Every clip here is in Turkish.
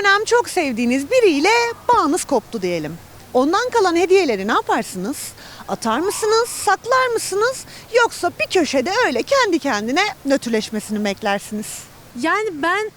dönem çok sevdiğiniz biriyle bağınız koptu diyelim. Ondan kalan hediyeleri ne yaparsınız? Atar mısınız, saklar mısınız? Yoksa bir köşede öyle kendi kendine nötrleşmesini beklersiniz? Yani ben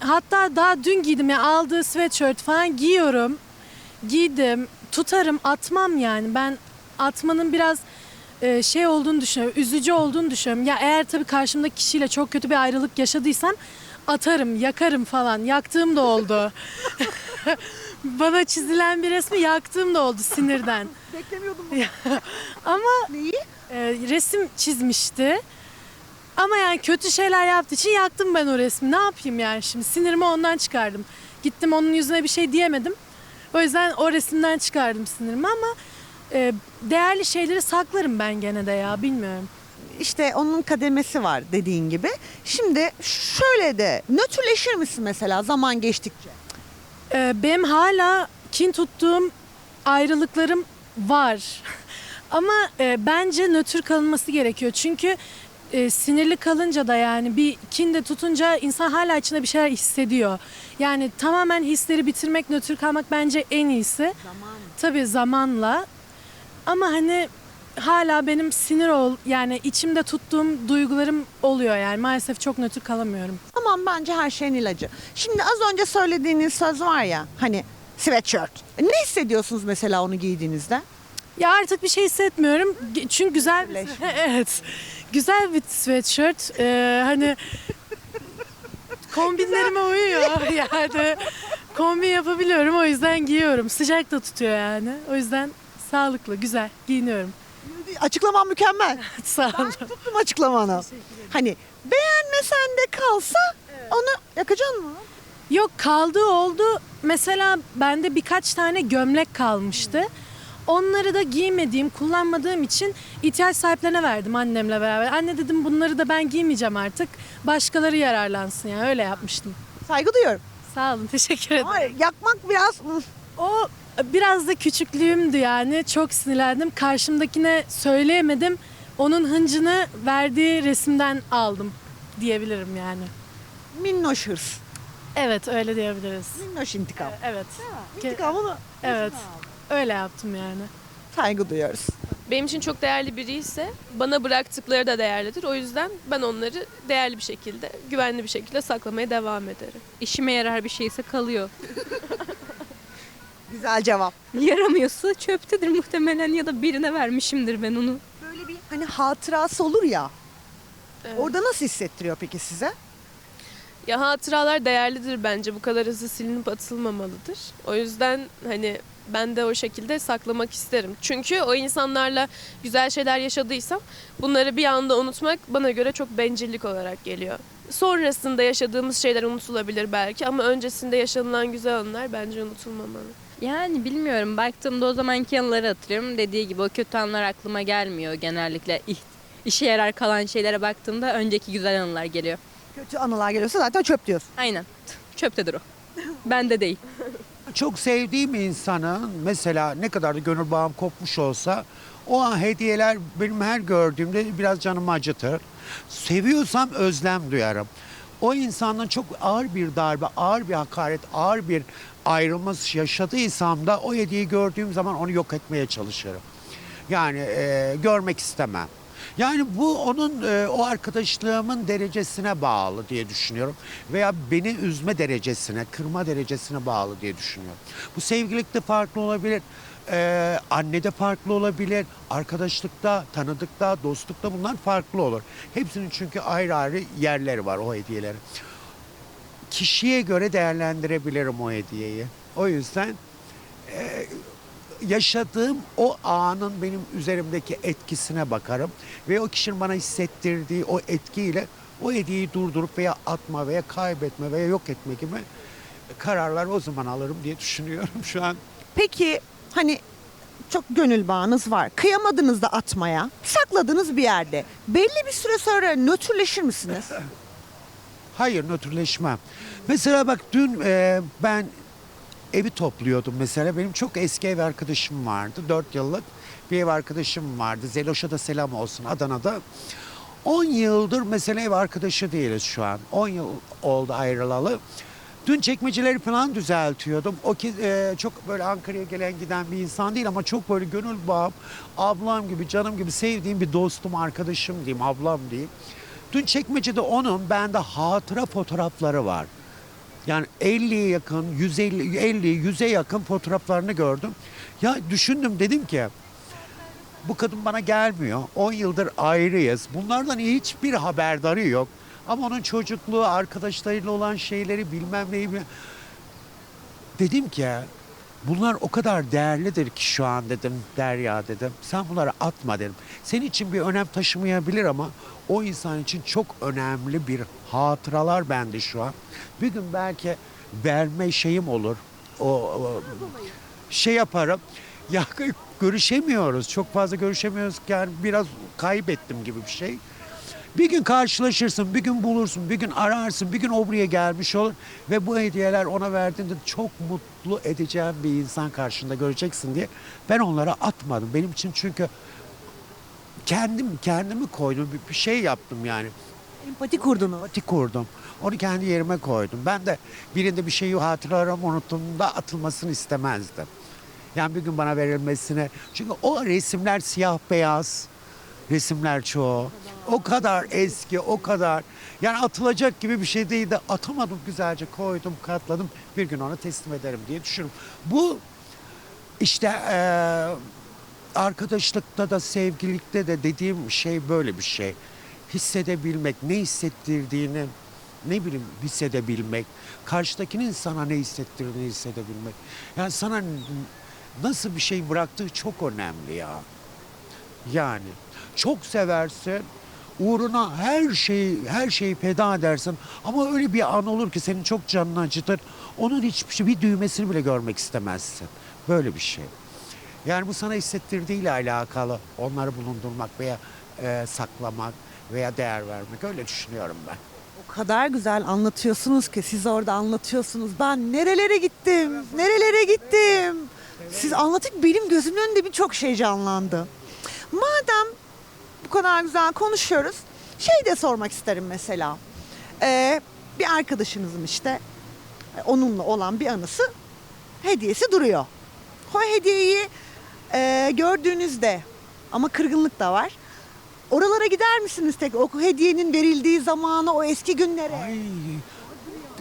hatta daha dün giydim ya aldığı sweatshirt falan giyiyorum. Giydim, tutarım, atmam yani. Ben atmanın biraz e, şey olduğunu düşünüyorum, üzücü olduğunu düşünüyorum. Ya eğer tabii karşımdaki kişiyle çok kötü bir ayrılık yaşadıysam atarım, yakarım falan. Yaktığım da oldu. Bana çizilen bir resmi yaktığım da oldu sinirden. Beklemiyordum Ama Neyi? e, resim çizmişti. Ama yani kötü şeyler yaptığı için yaktım ben o resmi. Ne yapayım yani şimdi? Sinirimi ondan çıkardım. Gittim onun yüzüne bir şey diyemedim. O yüzden o resimden çıkardım sinirimi ama e, değerli şeyleri saklarım ben gene de ya bilmiyorum. İşte onun kademesi var dediğin gibi. Şimdi şöyle de nötrleşir misin mesela zaman geçtikçe? E, benim hala kin tuttuğum ayrılıklarım var. Ama e, bence nötr kalınması gerekiyor. Çünkü e, sinirli kalınca da yani bir kin de tutunca insan hala içinde bir şeyler hissediyor. Yani tamamen hisleri bitirmek, nötr kalmak bence en iyisi. Zaman. Tabii zamanla. Ama hani hala benim sinir ol yani içimde tuttuğum duygularım oluyor yani maalesef çok nötr kalamıyorum. Aman bence her şeyin ilacı. Şimdi az önce söylediğiniz söz var ya hani sweatshirt. Ne hissediyorsunuz mesela onu giydiğinizde? Ya artık bir şey hissetmiyorum. Çünkü güzel bir, evet. Güzel bir sweatshirt. Ee, hani kombinlerime uyuyor yani. Kombin yapabiliyorum o yüzden giyiyorum. Sıcak da tutuyor yani. O yüzden sağlıklı, güzel giyiniyorum. Açıklaman mükemmel. Sağ olun. Tuttum açıklamanı. Hani beğenmesen de kalsa onu yakacaksın mı? Yok kaldığı oldu. Mesela bende birkaç tane gömlek kalmıştı. Onları da giymediğim, kullanmadığım için ihtiyaç sahiplerine verdim annemle beraber. Anne dedim bunları da ben giymeyeceğim artık. Başkaları yararlansın yani öyle yapmıştım. Saygı duyuyorum. Sağ olun teşekkür ederim. Hayır, yakmak biraz O biraz da küçüklüğümdü yani. Çok sinirlendim. Karşımdakine söyleyemedim. Onun hıncını verdiği resimden aldım diyebilirim yani. minnoş hırs. Evet öyle diyebiliriz. Minnoş intikam. Evet. İntikamını Evet. Öyle yaptım yani. saygı duyuyoruz. Benim için çok değerli biri ise bana bıraktıkları da değerlidir. O yüzden ben onları değerli bir şekilde, güvenli bir şekilde saklamaya devam ederim. İşime yarar bir şeyse kalıyor. Güzel cevap. Yaramıyorsa çöptedir muhtemelen ya da birine vermişimdir ben onu. Böyle bir hani hatırası olur ya. Evet. Orada nasıl hissettiriyor peki size? Ya hatıralar değerlidir bence. Bu kadar hızlı silinip atılmamalıdır. O yüzden hani ben de o şekilde saklamak isterim. Çünkü o insanlarla güzel şeyler yaşadıysam bunları bir anda unutmak bana göre çok bencillik olarak geliyor. Sonrasında yaşadığımız şeyler unutulabilir belki ama öncesinde yaşanılan güzel anılar bence unutulmamalı. Yani bilmiyorum baktığımda o zamanki anıları hatırlıyorum. Dediği gibi o kötü anılar aklıma gelmiyor genellikle. İh- işe yarar kalan şeylere baktığımda önceki güzel anılar geliyor. Kötü anılar geliyorsa zaten çöp diyorsun. Aynen. Çöptedir o. Bende değil. Çok sevdiğim insanın mesela ne kadar da gönül bağım kopmuş olsa o an hediyeler benim her gördüğümde biraz canımı acıtır. Seviyorsam özlem duyarım. O insandan çok ağır bir darbe, ağır bir hakaret, ağır bir ayrılma yaşadıysam da o hediyeyi gördüğüm zaman onu yok etmeye çalışırım. Yani e, görmek istemem. Yani bu onun e, o arkadaşlığımın derecesine bağlı diye düşünüyorum. Veya beni üzme derecesine, kırma derecesine bağlı diye düşünüyorum. Bu sevgilikte farklı olabilir. E, annede farklı olabilir. Arkadaşlıkta, tanıdıkta, dostlukta bunlar farklı olur. Hepsinin çünkü ayrı ayrı yerleri var o hediyelerin. Kişiye göre değerlendirebilirim o hediyeyi. O yüzden e, yaşadığım o anın benim üzerimdeki etkisine bakarım ve o kişinin bana hissettirdiği o etkiyle o hediyeyi durdurup veya atma veya kaybetme veya yok etme gibi kararlar o zaman alırım diye düşünüyorum şu an. Peki hani çok gönül bağınız var. Kıyamadınız da atmaya. Sakladığınız bir yerde. Belli bir süre sonra nötrleşir misiniz? Hayır nötrleşmem. Mesela bak dün e, ben evi topluyordum mesela. Benim çok eski ev arkadaşım vardı. 4 yıllık bir ev arkadaşım vardı. Zeloş'a da selam olsun Adana'da. 10 yıldır mesela ev arkadaşı değiliz şu an. 10 yıl oldu ayrılalı. Dün çekmeceleri falan düzeltiyordum. O ki e, çok böyle Ankara'ya gelen giden bir insan değil ama çok böyle gönül bağım, ablam gibi, canım gibi sevdiğim bir dostum, arkadaşım diyeyim, ablam diyeyim. Dün çekmecede onun bende hatıra fotoğrafları var. Yani 50'ye yakın, 150, 50, 100'e yakın fotoğraflarını gördüm. Ya düşündüm dedim ki bu kadın bana gelmiyor. 10 yıldır ayrıyız. Bunlardan hiçbir haberdarı yok. Ama onun çocukluğu, arkadaşlarıyla olan şeyleri bilmem neyi bilmem. Dedim ki bunlar o kadar değerlidir ki şu an dedim Derya dedim. Sen bunları atma dedim. Senin için bir önem taşımayabilir ama o insan için çok önemli bir hatıralar bende şu an. Bir gün belki verme şeyim olur. O, o şey yaparım. Ya görüşemiyoruz. Çok fazla görüşemiyoruz. Yani biraz kaybettim gibi bir şey. Bir gün karşılaşırsın, bir gün bulursun, bir gün ararsın, bir gün o buraya gelmiş olur ve bu hediyeler ona verdiğinde çok mutlu edeceğim bir insan karşında göreceksin diye ben onlara atmadım. Benim için çünkü kendim kendimi koydum, bir, şey yaptım yani. Empati kurdunuz. Empati kurdum. Onu kendi yerime koydum. Ben de birinde bir şeyi hatırlarım unuttuğumda atılmasını istemezdim. Yani bir gün bana verilmesine. Çünkü o resimler siyah beyaz resimler çoğu. O kadar eski, o kadar. Yani atılacak gibi bir şey değil de atamadım güzelce koydum, katladım. Bir gün ona teslim ederim diye düşünüyorum. Bu işte eee, arkadaşlıkta da sevgilikte de dediğim şey böyle bir şey. Hissedebilmek, ne hissettirdiğini ne bileyim hissedebilmek, karşıdakinin sana ne hissettirdiğini hissedebilmek. Yani sana nasıl bir şey bıraktığı çok önemli ya. Yani çok seversin, uğruna her şeyi her şeyi feda edersin ama öyle bir an olur ki senin çok canını acıtır. Onun hiçbir şey bir düğmesini bile görmek istemezsin. Böyle bir şey. Yani bu sana hissettirdiğiyle alakalı onları bulundurmak veya e, saklamak veya değer vermek öyle düşünüyorum ben. O kadar güzel anlatıyorsunuz ki siz orada anlatıyorsunuz. Ben nerelere gittim, nerelere gittim. Siz anlatıp benim gözümün önünde birçok şey canlandı. Madem bu kadar güzel konuşuyoruz, şey de sormak isterim mesela. Ee, bir arkadaşınızın işte onunla olan bir anısı hediyesi duruyor. O hediyeyi e, gördüğünüzde ama kırgınlık da var. Oralara gider misiniz tek o hediyenin verildiği zamana, o eski günlere? Ay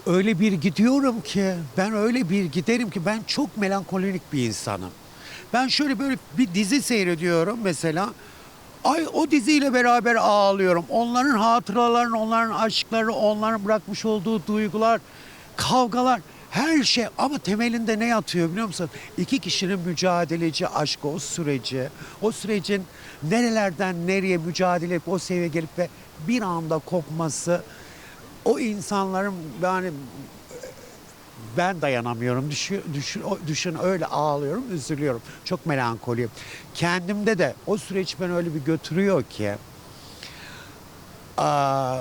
öyle bir gidiyorum ki ben öyle bir giderim ki ben çok melankolik bir insanım. Ben şöyle böyle bir dizi seyrediyorum mesela. Ay o diziyle beraber ağlıyorum. Onların hatıralarını, onların aşkları, onların bırakmış olduğu duygular, kavgalar, her şey ama temelinde ne yatıyor biliyor musun? İki kişinin mücadeleci aşkı, o süreci, o sürecin nerelerden nereye mücadele edip o seviyeye gelip ve bir anda kopması, o insanların yani ben dayanamıyorum. Düşün, düşün, düşün öyle ağlıyorum, üzülüyorum. Çok melankoliyim. Kendimde de o süreç beni öyle bir götürüyor ki aa,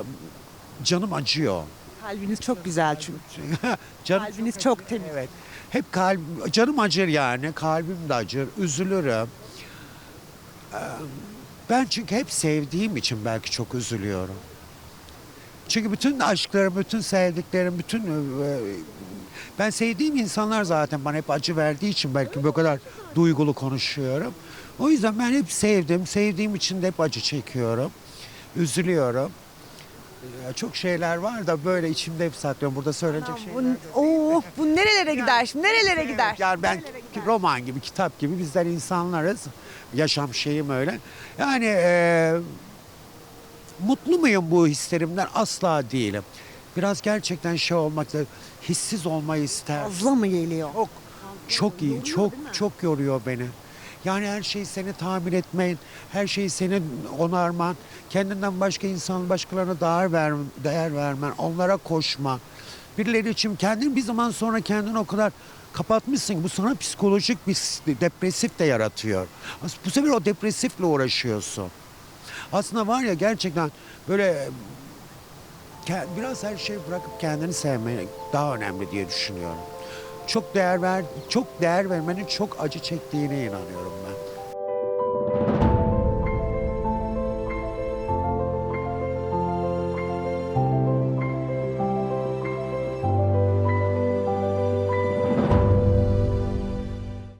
canım acıyor. Kalbiniz çok güzel çünkü. canım Kalbiniz çok temiz. Evet. Hep kalb canım acır yani. Kalbim de acır. Üzülürüm. Ee, Ben çünkü hep sevdiğim için belki çok üzülüyorum. Çünkü bütün aşklarım, bütün sevdiklerim, bütün e, ben sevdiğim insanlar zaten bana hep acı verdiği için belki bu kadar duygulu konuşuyorum. O yüzden ben hep sevdim. Sevdiğim için de hep acı çekiyorum. Üzülüyorum. Çok şeyler var da böyle içimde hep saklıyorum. Burada söyleyecek şeyler Bu, oh, bu nerelere gider şimdi? Nerelere Evet, gider? Yani ben roman gibi, kitap gibi bizler insanlarız. Yaşam şeyim öyle. Yani e, mutlu muyum bu hislerimden? Asla değilim. Biraz gerçekten şey olmakta, hissiz olmayı ister. Fazla mı geliyor? Çok, çok iyi, çok çok yoruyor beni. Yani her şeyi seni tahmin etmeyin, her şeyi senin onarman, kendinden başka insan başkalarına değer, ver, değer vermen, onlara koşman. Birileri için kendini bir zaman sonra kendini o kadar kapatmışsın ki bu sana psikolojik bir depresif de yaratıyor. Bu sefer o depresifle uğraşıyorsun. Aslında var ya gerçekten böyle biraz her şeyi bırakıp kendini sevmek daha önemli diye düşünüyorum. Çok değer ver, çok değer vermenin çok acı çektiğine inanıyorum ben.